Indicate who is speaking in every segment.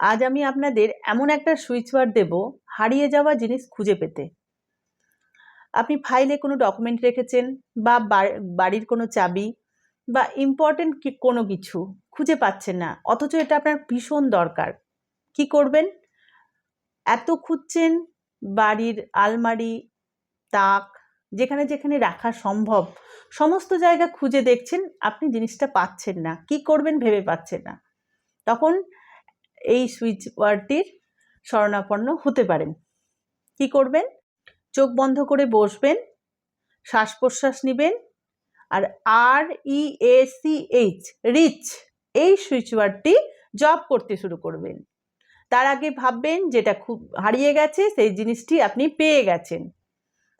Speaker 1: আজ আমি আপনাদের এমন একটা সুইচ ওয়ার্ড দেব হারিয়ে যাওয়া জিনিস খুঁজে পেতে। আপনি ফাইলে কোনো ডকুমেন্ট রেখেছেন বা- বাড়ির কোনো চাবি বা ইম্পর্টেন্ট কোনো কিছু খুঁজে পাচ্ছেন না, অথচ এটা আপনার ভীষণ দরকার। কি করবেন? এত খুঁজছেন বাড়ির আলমারি, তাক, যেখানে যেখানে রাখা সম্ভব, সমস্ত জায়গা খুঁজে দেখছেন, আপনি জিনিসটা পাচ্ছেন না, কি করবেন ভেবে পাচ্ছেন না। তখন এই সুইচ ওয়ার্ডটির শরণাপন্ন হতে পারেন। কি করবেন? চোখ বন্ধ করে বসবেন শ্বাস প্রশ্বাস নেবেন আর R E A C H reach, এই সুইচ ওয়ার্ডটি জব করতে শুরু করবেন। তার আগে ভাববেন যেটা খুব হারিয়ে গেছে, সেই জিনিসটি আপনি পেয়ে গেছেন।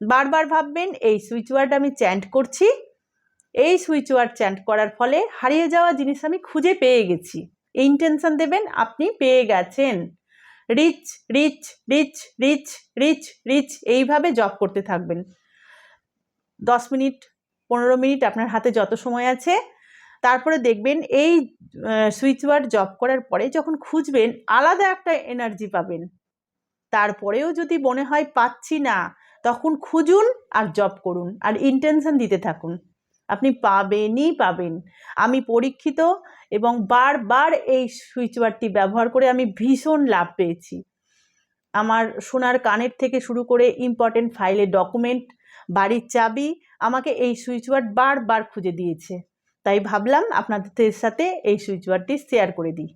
Speaker 1: বারবার ভাববেন, এই সুইচ ওয়ার্ড আমি চ্যান্ট করছি। এই সুইচ ওয়ার্ড চ্যান্ট করার ফলে হারিয়ে যাওয়া জিনিস আমি খুঁজে পেয়ে গেছি। ইন্টেনশন দেবেন, আপনি পেয়ে গেছেন। Reach reach reach reach reach reach এইভাবে জব করতে থাকবেন। দশ মিনিট, পনেরো মিনিট আপনার হাতে যত সময় আছে, তারপরে দেখবেন এই সুইচ ওয়ার্ড জব করার পরে যখন খুঁজবেন, আলাদা একটা এনার্জি পাবেন। তারপরেও যদি মনে হয় পাচ্ছি না, তখন খুঁজুন আর জব করুন, আর ইন্টেনশন দিতে থাকুন। আপনি পাবেনই পাবেন। আমি পরীক্ষিত এবং বারবার এই সুইচ ব্যবহার করে আমি ভীষণ লাভ পেয়েছি। আমার সোনার কানের থেকে শুরু করে ইম্পর্টেন্ট ফাইলের ডকুমেন্ট বাড়ির চাবি আমাকে এই সুইচ বারবার খুঁজে দিয়েছে। তাই ভাবলাম আপনাদের সাথে এই সুইচ শেয়ার করে দিই।